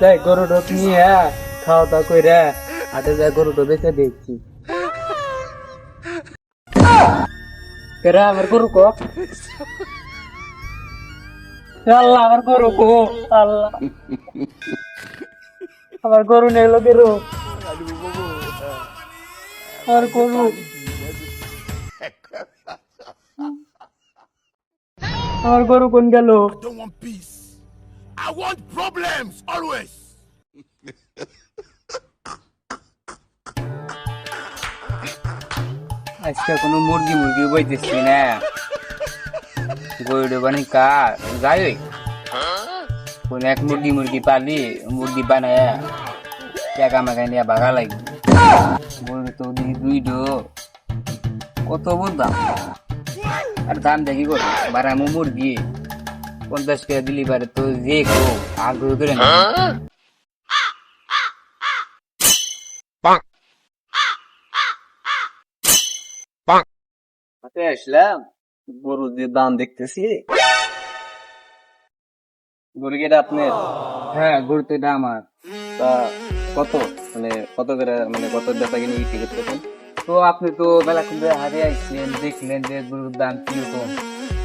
তাই গরু টোক নিয়ে খাওয়া দাওয়া করে হাটে যায় গরু টো বেঁচে দেখছি আমার গরু কো? আল্লাহ, আমার গরু কো? আল্লাহ। আমার গরু নেই লোকে রো। আমার গরু। আমার গরু কোন গেল. I want problems always. আজকে কোনো মুরগি মুরগি বইতেছি না। গরু বানি কার? যাই কোন এক মুরগি মুরগি পালি, মুরগি বানায় টাকা মাকাই নিয়ে বাগা লাগবে। মুরগি তো দিই ডো কত বড় দাম আর দাম দেখি করো বারামো মুরগি। পঞ্চাশ টাকা দিলি পারে তো যে কো আগ্রহ করে আসলাম গরুর যে দাম দেখতেছি। গরু কেটা আপনার? হ্যাঁ গরু তো এটা আমার। তা কত? মানে কত করে মানে কত বেচা কিনে বিক্রি করতেছেন? তো আপনি তো বেলা কিন্তু হারে আইসলেন দেখলেন যে গরুর দাম কীরকম।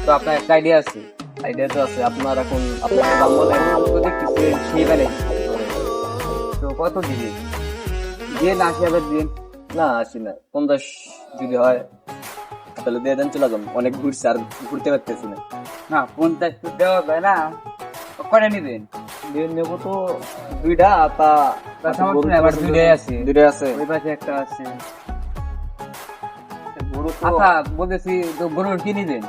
তো আপনার একটা আইডিয়া আছে আইডিয়া তো আছে আপনার এখন আপনার তো দেখতেছি সেই তো কত দিবে? দিয়ে না আশি হাজার দিন না আসি না পঞ্চাশ যদি হয় তাহলে দিয়ে দেন চলে যান অনেক ঘুরছে আর ঘুরতে পারতেছি না। না পঞ্চাশ তো দেওয়া যায় না। করে নিবেন? দিয়ে নেব তো দুইটা তা তা আবার দুইটাই আছে। দুইটাই আছে। ওই পাশে একটা আছে। আচ্ছা বলতেছি তো গরুর কি নিবেন?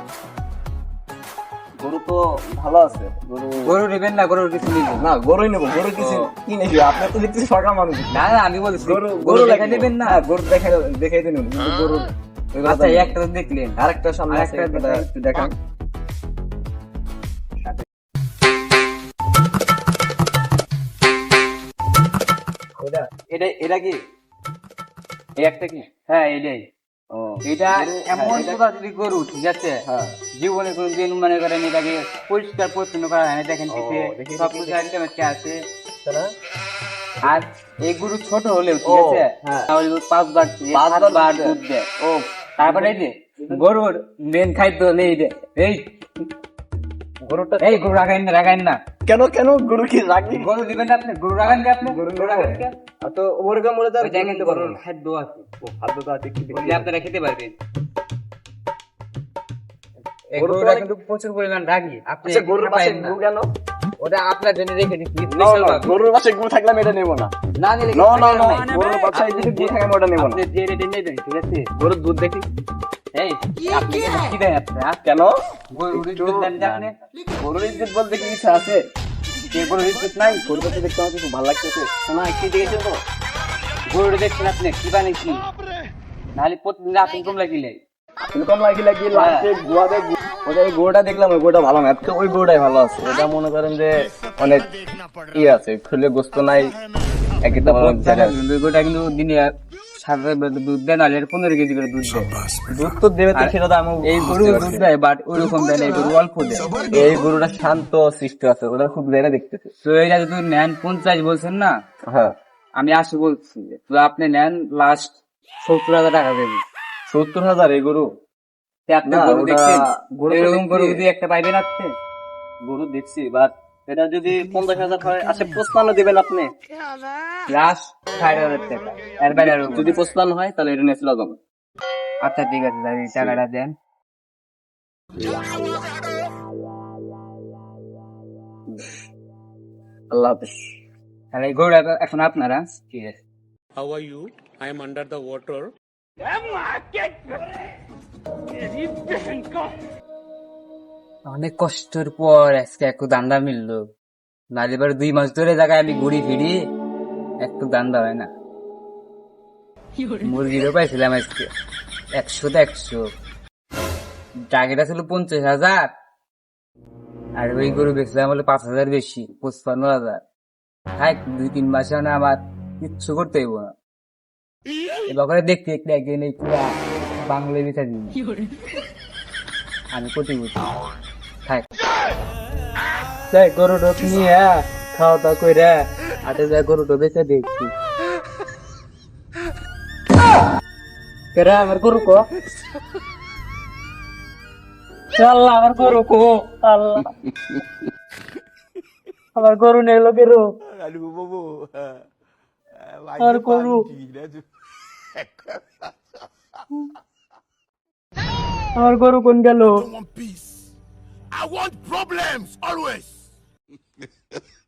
গরু তো ভালো আছে গরু গরু নেবেন না গরুর কিছু নিবেন না। গরুই নেব গরু কিছু কি নেবি? আপনার তো দেখতেছি সরকার মানুষ। না না আমি বলছি গরু গরু গরু দেখা নেবেন না। হ্যাঁ, গরু দেখাই দেখাই দিন গরু আচ্ছা একটা দেখলেন। আরেকটা সামনে। একটু দেখান। এটা এটা কি? এই একটা কি? হ্যাঁ এটাই। এটা গরু- এমন হ্যাঁ, এটা- প্রজাতির গরু ঠিক আছে? হ্যাঁ। জীবনে কোনদিন মনে করেন এটাকে পরিষ্কার পরিচ্ছন্ন করা হয় না দেখেন সব কিছু। আইটেম একটা আছে। আর এই গরু ছোট হলেও ঠিক আছে? হ্যাঁ। তাহলে দুধ পাঁচবার থেকে পাঁচবার সাতবার দুধ দেয়। ও তারপরে এই যে গরুর মেন খাদ্য নেই এই গরুটা এই গরু রাখাইন না রাখাইন না। কেন কেন? গরু কি রাখি গরু দিবেন না আপনি? গরু রাখান কে আপনি? গরু রাখান কে? আর তো ওরকম মনে ওই দেখেন তো গরুর খাদ্য আছে। ও খাদ্য তো আছে কি ওই যে আপনারা খেতে পারবেন। গরুটা কিন্তু প্রচুর পরিমাণ রাগি। আপনি আচ্ছা গরুর পাশে গরু কেন? ওটা আপনার জন্য রেখে দিচ্ছি। গরুর পাশে গরু থাকলে আমি এটা নেব না। না নিলে না না না গরুর পাশে যদি গরু থাকে আমি ওটা নেব না। আপনি যে রেটে নেবেন ঠিক আছে? গরুর দুধ দেখি। এই আপনি কি? কি দেন কেন? গরুর দুধ দেন আপনি গরুর ইজ্জত বলতে কি কিছু আছে? কে গরুর ইজ্জত নাই? গরুটা তো দেখতে আমার খুব ভালো লাগতেছে। শোনা কি দেখেছেন তো? গরুর দেখছেন আপনি? কি বানাইছি নাহলে প্রতিদিন আপনি কম লাগিলে এরকম লাগি লাগি লাস্টে গোয়াতে ওটা ওই দেখলাম ওই গরুটা ভালো না। ওই গরুটাই ভালো আছে। ওটা মনে করেন যে অনেক ই আছে খুলে গোস্ত নাই একই তো ভালো কিন্তু দিনে দুধ দেয় এটা পনেরো কেজি করে দুধ দেয়। দুধ তো দেবে তো সেটা আমি এই গরু দুধ দেয় বাট ওইরকম দেয় না এই গরু অল্প দেয়। এই গরুটা শান্ত সৃষ্ট আছে ওটা খুব জায়গা দেখতেছে। তো এটা যদি নেন পঞ্চাশ বলছেন না? হ্যাঁ। আমি আসি বলছি। তো আপনি নেন লাস্ট সত্তর হাজার টাকা দেবেন। সত্তর হাজার এই গরু? তে আপনি গরু দেখছেন? গরু এরকম দেখছি। গরু যদি একটা পাইবেন আপনি? গরু দেখছি বাট এটা যদি পঞ্চাশ হাজার হয় আচ্ছা পঁচপান্ন দেবেন আপনি। লাস্ট ষাট হাজার টাকা এর বাইরে যদি পঁচপান্ন হয় তাহলে এটা নিয়ে চলে যাব আচ্ছা ঠিক আছে এই টাকাটা দেন। আল্লাহ হাফিজ। তাহলে এই এখন আপনারা ঠিক আছে. অনেক কষ্টের পর আজকে একটু দান্দা মিললো। নাহলে এবার দুই মাস ধরে জায়গায় আমি ঘুরি ফিরি একটু দান্দা হয় না। মুরগিরও পাইছিলাম আজকে একশো তো একশো। টাকাটা ছিল পঞ্চাশ হাজার। আর ওই গরু বেচলাম হলো পাঁচ হাজার বেশি পঁচপান্ন হাজার। থাক দুই তিন মাসে মানে আমার কিচ্ছু করতে হইব না। এবার দেখতে দেখতে একদিন এই পুরা বাংলায় বেচা দিন আমি কোটিপতি থাক তাই গরু ঢোক নিয়ে খাওয়া দাওয়া করে হাটে যা গরুটা বেচে দেখছি। কেরা আমার গরু কো? আল্লাহ আমার গরু কো? আল্লাহ। আমার গরু নেই গরু। bobo. আমার গরু। আমার গরু কোন গেল. I want problems always.